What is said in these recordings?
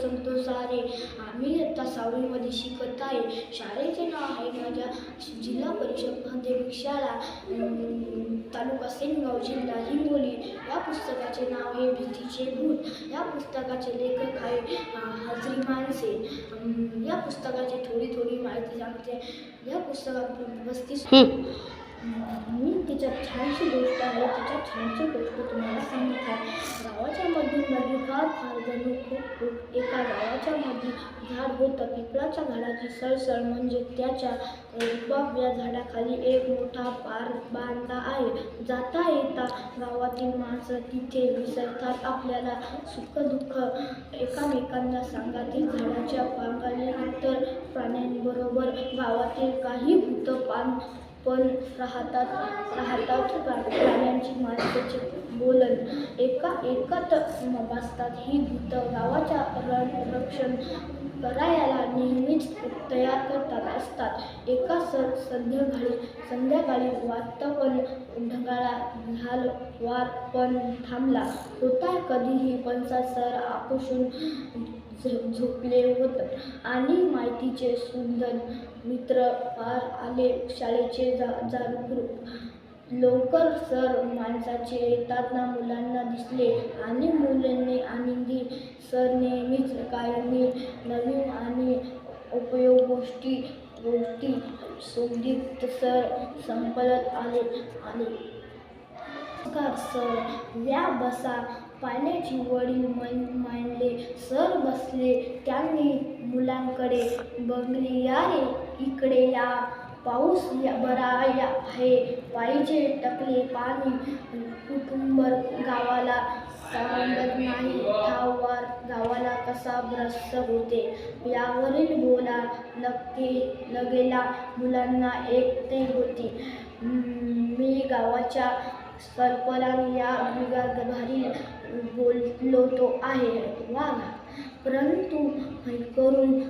सांगतो सारे. आम्ही इयत्ता सहावीमध्ये शिकत आहे. शाळेचे नाव आहे माझ्या जिल्हा परिषद माध्यमिक शाळा तालुका सेनगाव जिल्हा हिंगोली. या पुस्तकाचे नाव आहे भीतीचे भूत. या पुस्तकाचे लेखक आहे हजरी माणसे या पुस्तकाची थोडी थोडी माहिती सांगते. या पुस्तकात पस्तीस मी तिच्यात छानशी गोष्ट आहे. तिच्यात छानशी गोष्ट तुम्हाला सांगत आहे. गावाच्या मध्यभागी फार फार जणू खूप खूप एका गावाच्या मध्ये झाड होतं. पिपळाच्या झाडाची सळसळ म्हणजे त्याच्या या झाडाखाली एक मोठा पार बांधा आहे. जाता येता गावातील माणसं तिथे विसरतात आपल्याला सुखदुःख एकामेकांना सांगातील झाडाच्या पांगाने इतर प्राण्यांबरोबर गावातील काही भूत पान पण राहतात राहतात प्राण्यांची माणसाचे बोलन एका एकत बसतात. ही भूत गावाच्या रक्षण करायला नेहमीच तयार करतात असतात. एका स संध्याकाळी संध्याकाळी वातावरण ढगाळा झाल वार पण थांबला. होता कधीही पंचा सर आपुसून झोपले होत. आणि माहितीचे सुंदर मित्र पार आले. शाळेचे जा जागरूक लवकर सर माणसाचे येताना मुलांना दिसले. आणि मुलांनी आनंदी सर नेहमीच कायमी नवीन आणि उपयोग गोष्टी गोष्टी शोधित सर संपलत आले. आले नमस्कार सर. या बसा पाण्याची वडील मन मांडले. सर बसले त्यांनी मुलांकडे. बघले या रे इकडे या. पाऊस या बरा या आहे. पाहिजे टकले पाणी कुटुंब गावाला सांगत नाही. ठावार गावाला कसा भ्रस्त होते? यावरील बोला लगते लगेला मुलांना एकटे होती. मी गावाच्या सरपरान या विभागाभारी बोललो तो आहे. वाघा परंतु करून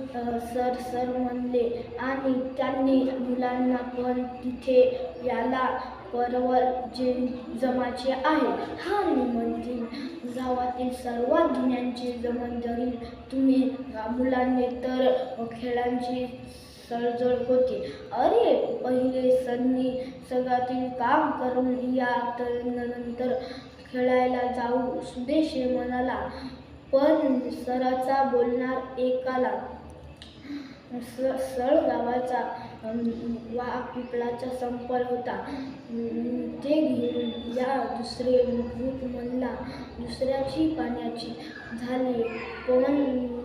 सर सर म्हणले आणि त्यांनी मुलांना पण तिथे याला परवर जे जमाचे आहे. हा मी गावातील सर्व जुन्यांचे जमन जरी तुम्ही मुलांनी तर खेळांची सळजळ होती. अरे पहिले सन्नी सगळ्यातील काम करून या तर नंतर खेळायला जाऊ सुदेशे म्हणाला. पण सराचा बोलणार एकाला. स सळ गावाचा वा पिपळाचा संपल होता. ते घेऊन या दुसरे भूत म्हणला दुसऱ्याची पाण्याची झाली. पण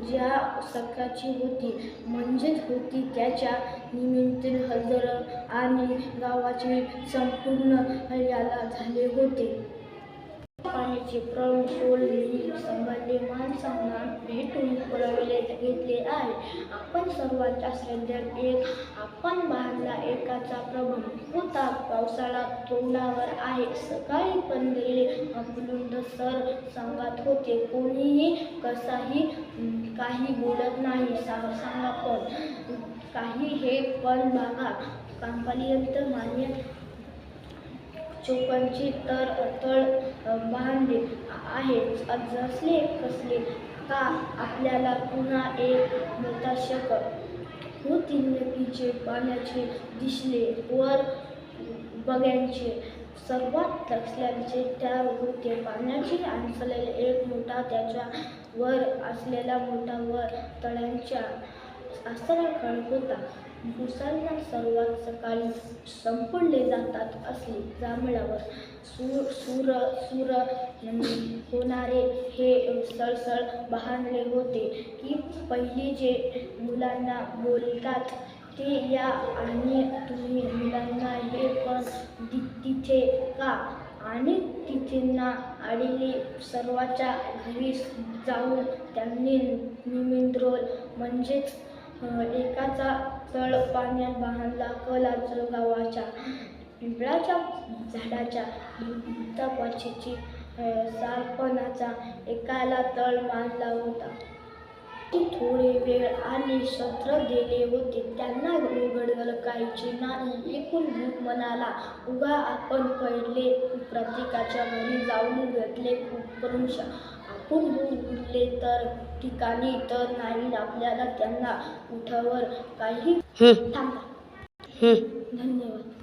ज्या सकाळची होती म्हणजेच होती त्याच्या निमित्त हजर आणि गावाचे संपूर्ण याला झाले होते. पाण्याचे प्रौढ सोडली. संबंधी माणसांना भेटून पुरविले घेतले आहे. आपण सर्वांच्या श्रद्धेत एक आपण बांधला एकाचा प्रभू होता. पावसाळा तोंडावर आहे. सकाळी पण गेले सर सांगत होते कोणीही कसाही काही बोलत नाही सांगा पण. काही हे पण बघा. कंपनीयंत मान्य चौकांची तर तळ बांधली बांधले आहे जसले कसले का आपल्याला पुन्हा एक मताशक होती नदीचे पाण्याचे दिसले वर बग्यांचे. सर्वात लक्षांचे त्या होते पाण्याची आणसलेले एक मोठा त्याच्या वर असलेला मोठा वर तळ्यांच्या आसरा खडक होता. मुसलमान सर्वात सकाळी संपडले जातात असले जांभळावर. सूर सूर सूर होणारे हे सळसळ बहानले होते की पहिले जे मुलांना बोलतात ते या आणि तुम्ही मुलांना हे पण दि तिथे का? आणि तिथेंना आलेली सर्वाच्या घरी जाऊन त्यांनी निमिंद्रोल म्हणजेच एकाचा तळ पाण्यात बांधला कलाच गावाच्या पिंपळाच्या झाडाच्या तपाचीची सारपणाचा एकाला तळ बांधला होता. ती थोडे वेळ आणि सत्र गेले होते. त्यांना उघडगल काहीचे नाही. एकूण भूत म्हणाला उगा आपण पहिले प्रत्येकाच्या घरी जाऊन भेटले कुपरुष हुंग उरले तर ठिकाणी तर नाही आपल्याला त्यांना उठावर काही थांबा. धन्यवाद.